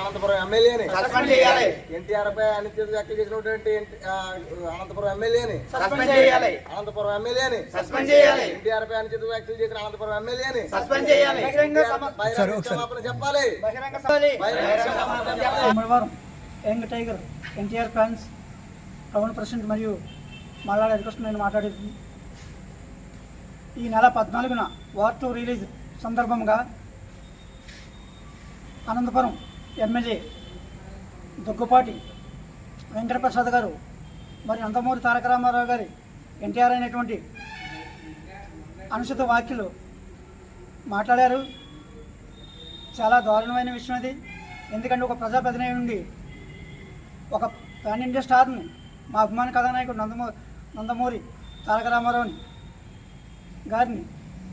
అనంతపురం ఎమ్మెల్యేని. సస్పెండ్ చేయాలి. ఎన్టీఆర్ పై అనిత్య వ్యాఖ్యలు చేసినటువంటి అనంతపురం ఎమ్మెల్యేని. సస్పెండ్ చేయాలి. అనంతపురం ఎమ్మెల్యేని. సస్పెండ్ చేయాలి. ఎన్టీఆర్ పై అనిత్య వ్యాఖ్యలు చేసిన అనంతపురం ఎమ్మెల్యేని. సస్పెండ్ చేయాలి. బహిరంగ క్షమాపణ చెప్పాలి. బహిరంగ సభలి. బహిరంగ క్షమాపణ చెప్పాలి. సోమవారం young tiger NTR fans town president మరియు మల్లాడ హరికృష్ణ నేను మాట్లాడేది. ఈ నెల పద్నాలుగున వార్ టూ రిలీజ్ సందర్భంగా అనంతపురం ఎమ్మెల్యే దుగ్గుపాటి వెంకటప్రసాద్ గారు మరి నందమూరి తారక రామారావు గారి ఎన్టీఆర్ అనేటువంటి అనుచిత వ్యాఖ్యలు మాట్లాడారు. చాలా దారుణమైన విషయం అది. ఎందుకంటే ఒక ప్రజాప్రతినిధి నుండి ఒక పాన్ ఇండియా స్టార్ని మా అభిమాన కథానాయకుడు నందమూరి నందమూరి తారక రామారావుని గారిని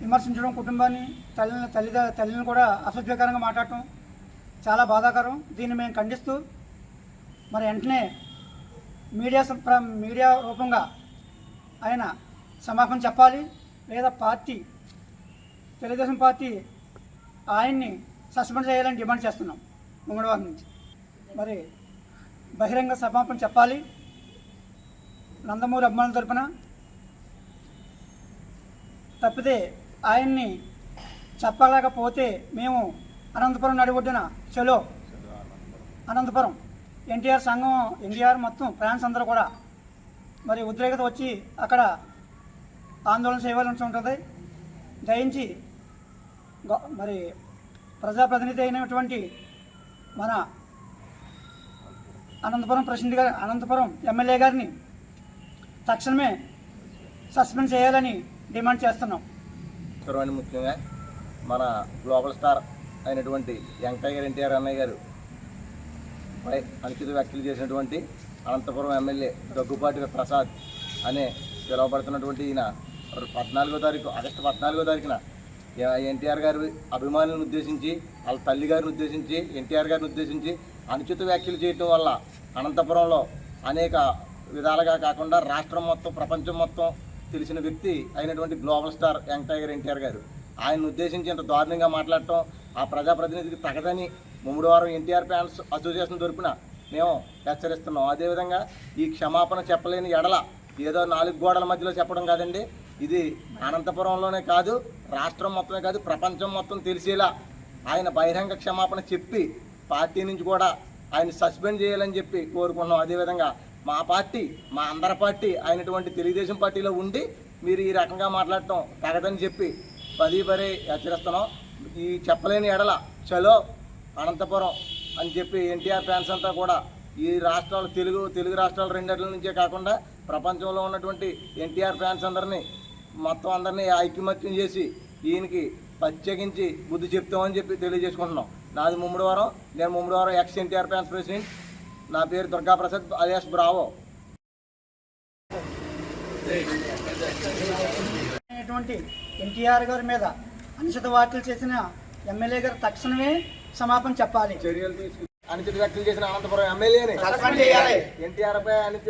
విమర్శించడం కుటుంబాన్ని తల్లిని తల్లి తల్లిని కూడా అసభ్యకరంగా మాట్లాడటం చాలా బాధాకరం. దీన్ని మేము ఖండిస్తూ మరి వెంటనే మీడియా ప్ర- మీడియా రూపంగా ఆయన సమాపం చెప్పాలి. లేదా పార్టీ తెలుగుదేశం పార్టీ ఆయన్ని సస్పెండ్ చేయాలని డిమాండ్ చేస్తున్నాం మంగళవారం నుంచి. మరి బహిరంగ సమాపం చెప్పాలి. నందమూరి అభిమానుల తరపున తప్పితే ఆయన్ని చెప్పలేకపోతే మేము అనంతపురం నడిబొడ్డున. చలో. అనంతపురం. ఎన్టీఆర్ సంఘం ఎన్టీఆర్ మొత్తం ఫ్యాన్స్ అందరూ కూడా. మరి ఉద్రేకత వచ్చి అక్కడ ఆందోళన చేయవలసి ఉంటుంది. దయించి మరి ప్రజాప్రతినిధి అయినటువంటి మన అనంతపురం ప్రసిద్ధి గారి అనంతపురం ఎమ్మెల్యే గారిని తక్షణమే సస్పెండ్ చేయాలని డిమాండ్ చేస్తున్నాం. ముఖ్యంగా మన గ్లోబల్ స్టార్ అయినటువంటి యంగ్ గారు ఎన్టీఆర్ అన్నయ్య గారు పై అంకిత వ్యాఖ్యలు చేసినటువంటి అనంతపురం ఎమ్మెల్యే దగ్గుపాటి ప్రసాద్ అనే పిలువబడుతున్నటువంటి ఈయన పద్నాలుగో తారీఖు ఆగస్టు పద్నాలుగో తారీఖున ఎన్టీఆర్ గారి అభిమానులను ఉద్దేశించి వాళ్ళ తల్లి గారిని ఉద్దేశించి ఎన్టీఆర్ గారిని ఉద్దేశించి అనుచిత వ్యాఖ్యలు చేయటం వల్ల అనంతపురంలో అనేక విధాలుగా కాకుండా రాష్ట్రం మొత్తం ప్రపంచం మొత్తం తెలిసిన వ్యక్తి అయినటువంటి గ్లోబల్ స్టార్ యంగ్ గారు ఎన్టీఆర్ గారు. ఆయన ఉద్దేశించి ఇంత దారుణంగా మాట్లాడటం ఆ ప్రజాప్రతినిధికి తగదని ముమ్మడివారం ఎన్టీఆర్ ఫ్యాన్స్ అసోసియేషన్ తరపున మేము హెచ్చరిస్తున్నాం. అదేవిధంగా ఈ క్షమాపణ చెప్పలేని ఎడల ఏదో నాలుగు గోడల మధ్యలో చెప్పడం కాదండి. ఇది అనంతపురంలోనే కాదు రాష్ట్రం మొత్తమే కాదు ప్రపంచం మొత్తం తెలిసేలా ఆయన బహిరంగ క్షమాపణ చెప్పి పార్టీ నుంచి కూడా ఆయన సస్పెండ్ చేయాలని చెప్పి కోరుకున్నాం. అదేవిధంగా మా పార్టీ మా అందరి పార్టీ అయినటువంటి తెలుగుదేశం పార్టీలో ఉండి మీరు ఈ రకంగా మాట్లాడటం తగదని చెప్పి పది పది హెచ్చరిస్తున్నాం. ఈ చెప్పలేని ఎడల చలో అనంతపురం అని చెప్పి ఎన్టీఆర్ ఫ్యాన్స్ అంతా కూడా ఈ రాష్ట్రాలు తెలుగు తెలుగు రాష్ట్రాలు రెండేళ్ళ నుంచే కాకుండా ప్రపంచంలో ఉన్నటువంటి ఎన్టీఆర్ ఫ్యాన్స్ అందరినీ మొత్తం అందరినీ ఐక్యమత్యం చేసి ఈయనకి ప్రత్యేకించి బుద్ధి చెప్తామని చెప్పి తెలియజేసుకుంటున్నాం. నాది ముమ్మడివారం నేను Mummidivaram ex NTR fans president. నా పేరు దుర్గాప్రసాద్ అలియాస్ బ్రావో. ఎన్టీఆర్ గారి మీద అనుచిత వ్యాఖ్యలు చేసిన ఎమ్మెల్యే గారు తక్షణమే క్షమాపణ చెప్పాలి. చర్యలు తీసుకు అనుచిత వ్యాఖ్యలు చేసిన అనంతపురం ఎమ్మెల్యేని. ఎన్టీఆర్ పై అనుచిత